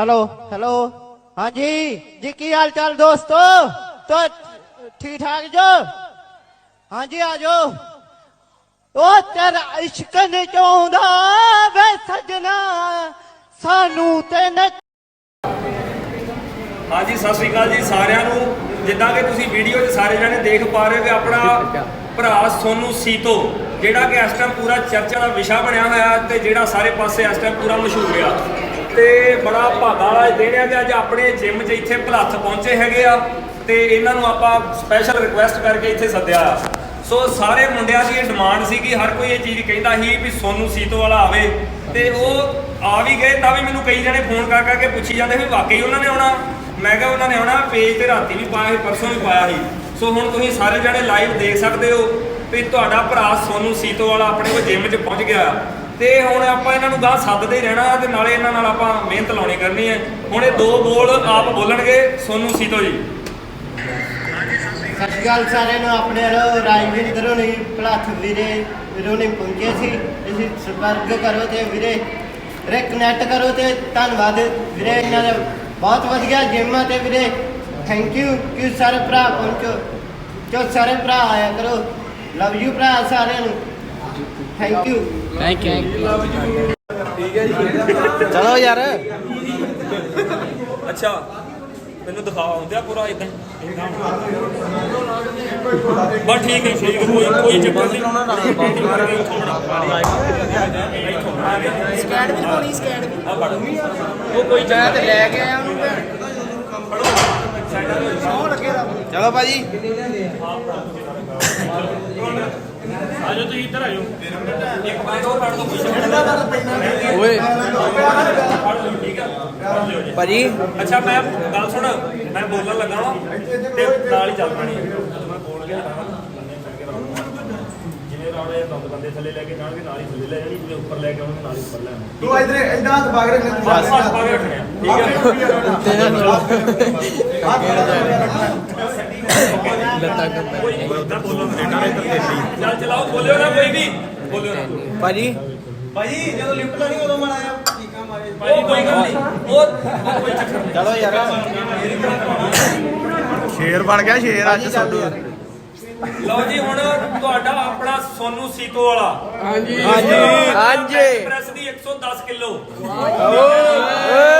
Hello hello ਹਾਂਜੀ, ਜੀ ਕੀ ਹਾਲ ਚਾਲ ਦੋਸਤੋ? ਤੋ ਠੀਕ ਠਾਕ ਜੋ? ਹਾਂਜੀ, ਆ ਜੋ। ਉਹ ਤੇਰਾ ਇਸ਼ਕ ਨੇ ਚਾਹੁੰਦਾ ਵੇ ਸਜਣਾ, ਸਾਨੂੰ ਤੇ ਨੱਚ ਹਾਂਜੀ, ਸਤਿ ਸ਼੍ਰੀ ਅਕਾਲ ਜੀ ਸਾਰਿਆਂ ਨੂੰ। ਜਿੱਦਾਂ ਕਿ ਤੁਸੀਂ ਵੀਡੀਓ 'ਚ ਸਾਰੇ ਜਣੇ ਦੇਖ ਪਾ ਰਹੇ ਹੋ ਆਪਣਾ ਭਰਾ ਸੋਨੂ ਸੀਤੋ, ਜਿਹੜਾ ਕਿ ਇਸ ਟਾਈਮ ਪੂਰਾ ਚਰਚਾ ਦਾ ਵਿਸ਼ਾ ਬਣਿਆ ਹੋਇਆ ਤੇ ਜਿਹੜਾ ਸਾਰੇ ਪਾਸੇ ਇਸ ਟਾਈਮ ਪੂਰਾ ਮਸ਼ਹੂਰ ਆ। ਤੇ ਬੜਾ ਭਾਗਾ ਵਾਲਾ ਦਿਨ ਆ ਕਿ ਅੱਜ ਆਪਣੇ ਜਿਮ 'ਚ ਇੱਥੇ ਭਲੱਥ ਪਹੁੰਚੇ ਹੈਗੇ ਆ ਤੇ ਇਹਨਾਂ ਨੂੰ ਆਪਾਂ ਸਪੈਸ਼ਲ ਰਿਕੁਐਸਟ ਕਰਕੇ ਇੱਥੇ ਸੱਦਿਆ ਆ। ਸੋ ਸਾਰੇ ਮੁੰਡਿਆਂ ਦੀ ਇਹ ਡਿਮਾਂਡ ਸੀ ਕਿ ਹਰ ਕੋਈ ਇਹ ਚੀਜ਼ ਕਹਿੰਦਾ ਸੀ ਵੀ ਸੋਨੂ ਸੀਤੋ ਵਾਲਾ ਆਵੇ ਤੇ ਉਹ ਆ ਵੀ ਗਏ ਤਾਂ ਵੀ ਮੈਨੂੰ ਕਈ ਜਣੇ ਫੋਨ ਕਰ ਕਰਕੇ ਪੁੱਛੀ ਜਾਂਦੇ ਵੀ ਵਾਕਈ ਉਹਨਾਂ ਨੇ ਆਉਣਾ। ਮੈਂ ਕਿਹਾ ਉਹਨਾਂ ਨੇ ਆਉਣਾ ਪੇਜ ਤੇ ਰਾਤੀ ਵੀ ਪਾਇਆ ਸੀ, ਪਰਸੋਂ ਵੀ ਪਾਇਆ ਸੀ। ਸੋ ਹੁਣ ਤੁਸੀਂ ਸਾਰੇ ਜਣੇ ਲਾਈਵ ਦੇਖ ਸਕਦੇ ਹੋ ਵੀ ਤੁਹਾਡਾ ਭਰਾ ਸੋਨੂ ਸੀਤੋ ਵਾਲਾ ਆਪਣੇ ਕੋਲ ਜਿਮ 'ਚ ਪਹੁੰਚ ਗਿਆ। ਤੇ ਹੁਣ ਆਪਾਂ ਇਹਨਾਂ ਨੂੰ ਗਾਂ ਸੱਦਦੇ ਹੀ ਰਹਿਣਾ ਤੇ ਨਾਲੇ ਇਹਨਾਂ ਨਾਲ ਆਪਾਂ ਮਿਹਨਤ ਲਾਉਣੀ ਕਰਨੀ ਹੈ। ਹੁਣ ਇਹ ਦੋ ਬੋਲ ਆਪ ਬੋਲਣਗੇ, ਸੋਨੂ ਸੀਤੋ ਜੀ। ਸਤਿ ਸ਼੍ਰੀ ਅਕਾਲ ਸਾਰਿਆਂ ਨੂੰ, ਆਪਣੇ ਵੱਲੋਂ ਰਾਜਵੀਰ ਕਰੋ ਨਹੀਂ ਭਲੱਥ ਵੀਰੇ ਵੀਰੋ ਨੇ ਪਹੁੰਚੇ ਸੀ। ਤੁਸੀਂ ਸੰਪਰਕ ਕਰੋ ਤੇ ਵੀਰੇ ਵੀਰੇ ਕਨੈਕਟ ਕਰੋ ਤੇ ਧੰਨਵਾਦ। ਵੀਰੇ, ਇਹਨਾਂ ਦਾ ਬਹੁਤ ਵਧੀਆ ਜਿਮ ਆ ਤੇ ਵੀਰੇ ਥੈਂਕ ਯੂ ਕਿ ਸਾਰੇ ਭਰਾ ਪਹੁੰਚੋ। ਜੋ ਸਾਰੇ ਭਰਾ ਆਇਆ ਕਰੋ। ਲਵ ਯੂ ਭਰਾ ਸਾਰਿਆਂ ਨੂੰ। ਥੈਂਕ ਯੂ ਥੈਂਕ ਯੂ ਚਲੋ ਯਾਰ। ਅੱਛਾ ਮੈਨੂੰ ਦਿਖਾ ਹੁੰਦੇ ਆ ਪੂਰਾ ਇਦਾਂ? ਬਸ ਠੀਕ ਹੈ ਠੀਕ ਹੈ ਕੋਈ ਕੋਈ ਚੱਕਰ ਨਹੀਂ। ਸਕੈਡ ਵੀ ਕੋਣੀ ਸਕੈਡ ਵੀ। ਆ ਫੜ। ਉਹ ਕੋਈ ਮੈਂ ਤੇ ਲੈ ਕੇ ਆਇਆ ਉਹਨੂੰ ਚਲੋ ਭਾਜੀ। ਆਜੋ ਤੁਸੀਂ ਇੱਧਰ ਆਜੋ ਇੱਕ ਕੋਈ ਓਏ ਫੜ ਲਓ ਠੀਕ ਆ ਫੜ ਲਿਓ ਜੀ ਭਾਜੀ ਅੱਛਾ ਮੈਂ ਗੱਲ ਸੁਣ ਮੈਂ ਬੋਲਣ ਲੱਗਾ ਵਾਂ ਤੇ ਨਾਲ ਹੀ ਚੱਲ ਪੈਣੀ ਹੈ। ਮੈਂ ਬੋਲ ਗਿਆ ਜਿਵੇਂ ਰਾਣੇ ਦੰਦ ਬੰਦੇ ਥੱਲੇ ਲੈ ਕੇ ਜਾਣਗੇ ਨਾਲ ਹੀ ਥੱਲੇ ਲੈ ਜਾਣੀ ਜਿਵੇਂ ਉੱਪਰ ਲੈ ਕੇ ਆਉਣਗੇ ਨਾਲ ਹੀ ਉੱਪਰ ਲੈ ਆਉਣਗੇ ਤੂੰ ਇਧਰ ਇਦਾਂ ਹੱਥ ਕੇ ਰੱਖ ਲੈ ਬਸ ਹੱਥ ਪਾ ਕੇ ਰੱਖਣੇ ਆ ਠੀਕ ਹੈ ਕੋਈ ਇਦਾਂ ਬੋਲਣ ਦੇਣਾ ਚੱਲ ਚਲਾਓ ਬੋਲਿਓ ਨਾ ਕੋਈ ਵੀ ਬੋਲਿਓ ਨਾ ਭਾਜੀ ਭਾਈ ਜਦੋਂ ਲਿਫਟ ਲਾਣੀ ਉਦੋਂ ਮਨਾਇਆ ਟੀਕਾ ਮਾਰੇ ਉਹ ਕੋਈ ਗੱਲ ਨਹੀਂ। ਉਹ ਉਹ ਕੋਈ ਚੱਕਰ ਨਹੀਂ ਚਲੋ ਯਾਰ। ਸ਼ੇਰ ਬਣ ਗਿਆ ਸ਼ੇਰ ਅੱਜ ਸਾਡੂ ਲਓ ਜੀ ਹੁਣ ਤੁਹਾਡਾ ਆਪਣਾ ਸੋਨੂ ਸੀਤੋ ਵਾਲਾ। ਹਾਂਜੀ। ਹਾਂਜੀ। ਪ੍ਰੈਸ ਦੀ 110 ਕਿਲੋ। ਓਏ।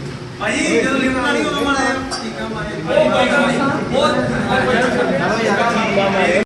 ਭਾਈ ਜਦੋਂ ਲਿਫਟ ਆਣੀ ਉਦੋਂ ਮਾਰੇ ਠੀਕਾ ਮਾਰੇ ਉਹ ਬਾਈ ਉਹ